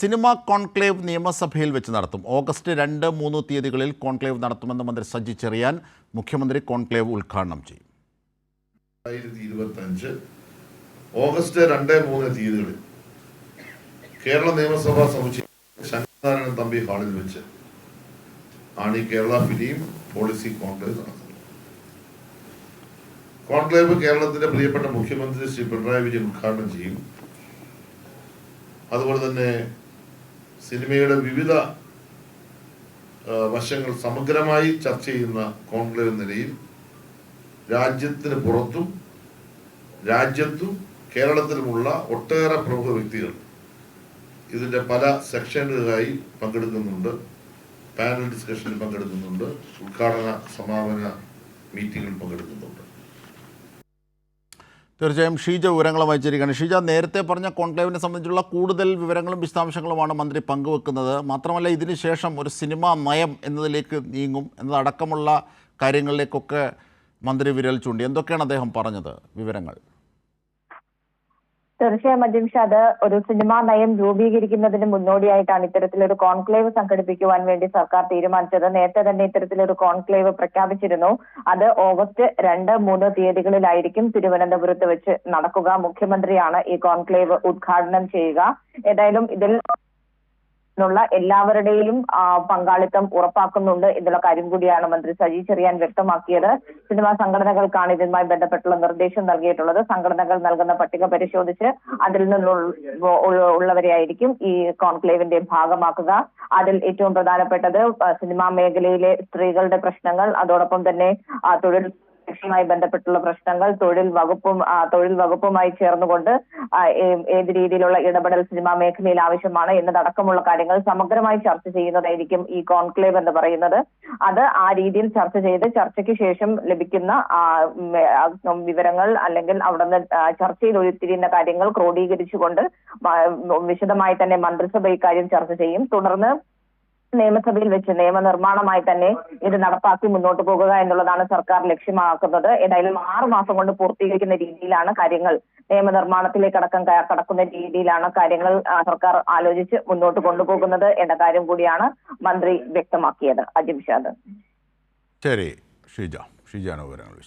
Cinema conclave നിയമസഭയിൽ വെച്ച് നടത്തും. ഓഗസ്റ്റ് രണ്ട് മൂന്ന് തീയതികളിൽ കോൺക്ലേവ് നടത്തുമെന്ന് മന്ത്രി സജി ചെറിയാൻ മുഖ്യമന്ത്രി കോൺക്ലേവ് ഉദ്ഘാടനം ചെയ്യും. ഇരുപത്തഞ്ച് ഓഗസ്റ്റ് രണ്ട് മൂന്ന് തീയതികളിൽ കേരള നിയമസഭാ സമുച്ചയം തമ്പി ഹാളിൽ വെച്ച് ആണ് ഈ കേരള ഫിലിം പോളിസി കോൺക്ലേവ് നടത്തുന്നത്. കോൺക്ലേവ് കേരളത്തിന്റെ പ്രിയപ്പെട്ട മുഖ്യമന്ത്രി ശ്രീ പിണറായി വിജയൻ ഉദ്ഘാടനം ചെയ്യും. അതുപോലെ തന്നെ സിനിമയുടെ വിവിധ വശങ്ങൾ സമഗ്രമായി ചർച്ച ചെയ്യുന്ന കോൺക്ലേവ് നിലയിൽ രാജ്യത്തിന് പുറത്തും രാജ്യത്തും കേരളത്തിലുമുള്ള ഒട്ടേറെ പ്രമുഖ വ്യക്തികൾ ഇതിന്റെ പല സെക്ഷനുകളായി പങ്കെടുക്കുന്നുണ്ട്. പാനൽ ഡിസ്കഷനിൽ പങ്കെടുക്കുന്നുണ്ട്. ഉദ്ഘാടന സമാപന മീറ്റിങ്ങിൽ പങ്കെടുക്കുന്നുണ്ട്. തീർച്ചയായും ഷീജ വിവരങ്ങളുമായി ചേരുകയാണ് ഷീജ നേരത്തെ പറഞ്ഞ കോൺക്ലേവിനെ സംബന്ധിച്ചുള്ള കൂടുതൽ വിവരങ്ങളും വിശദാംശങ്ങളുമാണ് മന്ത്രി പങ്കുവെക്കുന്നത്. മാത്രമല്ല ഇതിനുശേഷം ഒരു സിനിമാ നയം എന്നതിലേക്ക് നീങ്ങും എന്നതടക്കമുള്ള കാര്യങ്ങളിലേക്കൊക്കെ മന്ത്രി വിരൽ ചൂണ്ടി. എന്തൊക്കെയാണ് അദ്ദേഹം പറഞ്ഞത്? വിവരങ്ങൾ. തീർച്ചയായും അജിംഷാദ് ഒരു സിനിമാ നയം രൂപീകരിക്കുന്നതിന് മുന്നോടിയായിട്ടാണ് ഇത്തരത്തിലൊരു കോൺക്ലേവ് സംഘടിപ്പിക്കുവാൻ വേണ്ടി സർക്കാർ തീരുമാനിച്ചത്. നേരത്തെ തന്നെ ഇത്തരത്തിലൊരു കോൺക്ലേവ് പ്രഖ്യാപിച്ചിരുന്നു. അത് ഓഗസ്റ്റ് രണ്ട് മൂന്ന് തീയതികളിലായിരിക്കും തിരുവനന്തപുരത്ത് വെച്ച് നടക്കുക. മുഖ്യമന്ത്രിയാണ് ഈ കോൺക്ലേവ് ഉദ്ഘാടനം ചെയ്യുക. ഏതായാലും ഇതിൽ ുള്ള എല്ലാവരുടെയും പങ്കാളിത്തം ഉറപ്പാക്കുന്നുണ്ട് എന്നുള്ള കാര്യം കൂടിയാണ് മന്ത്രി സജി ചെറിയാൻ വ്യക്തമാക്കിയത്. സിനിമാ സംഘടനകൾക്കാണ് ഇതുമായി ബന്ധപ്പെട്ടുള്ള നിർദ്ദേശം നൽകിയിട്ടുള്ളത്. സംഘടനകൾ നൽകുന്ന പട്ടിക പരിശോധിച്ച് അതിൽ നിന്നുള്ള ഉള്ള- ഉള്ളവരെയായിരിക്കും ഈ കോൺക്ലേവിന്റെ ഭാഗമാക്കുക. അതിൽ ഏറ്റവും പ്രധാനപ്പെട്ടത് സിനിമാ മേഖലയിലെ സ്ത്രീകളുടെ പ്രശ്നങ്ങൾ അതോടൊപ്പം തന്നെ തൊഴിൽ മായി ബന്ധപ്പെട്ടുള്ള പ്രശ്നങ്ങൾ തൊഴിൽ വകുപ്പും തൊഴിൽ വകുപ്പുമായി ചേർന്നുകൊണ്ട് ഏത് രീതിയിലുള്ള ഇടപെടൽ സിനിമാ മേഖലയിൽ ആവശ്യമാണ് എന്നതടക്കമുള്ള കാര്യങ്ങൾ സമഗ്രമായി ചർച്ച ചെയ്യുന്നതായിരിക്കും ഈ കോൺക്ലേവ് എന്ന് പറയുന്നത്. അത് ആ രീതിയിൽ ചർച്ച ചെയ്ത് ചർച്ചയ്ക്ക് ശേഷം ലഭിക്കുന്ന വിവരങ്ങൾ അല്ലെങ്കിൽ അവിടുന്ന് ചർച്ചയിൽ ഉരുത്തിരിയുന്ന കാര്യങ്ങൾ ക്രോഡീകരിച്ചുകൊണ്ട് വിശദമായി തന്നെ മന്ത്രിസഭ ഇക്കാര്യം ചർച്ച ചെയ്യും. തുടർന്ന് നിയമസഭയിൽ വെച്ച് നിയമനിർമ്മാണമായി തന്നെ ഇത് നടപ്പാക്കി മുന്നോട്ട് പോകുക എന്നുള്ളതാണ് സർക്കാർ ലക്ഷ്യമാക്കുന്നത്. ഏതായാലും ആറു മാസം കൊണ്ട് പൂർത്തീകരിക്കുന്ന രീതിയിലാണ് കാര്യങ്ങൾ നിയമനിർമ്മാണത്തിലേക്ക് അടക്കം കടക്കുന്ന രീതിയിലാണ് കാര്യങ്ങൾ സർക്കാർ ആലോചിച്ച് മുന്നോട്ട് കൊണ്ടുപോകുന്നത് എന്ന കാര്യം കൂടിയാണ് മന്ത്രി വ്യക്തമാക്കിയത്. അജിംഷാദ് ശരി. ഷീജ. ഷീജാണ് വിവരങ്ങൾ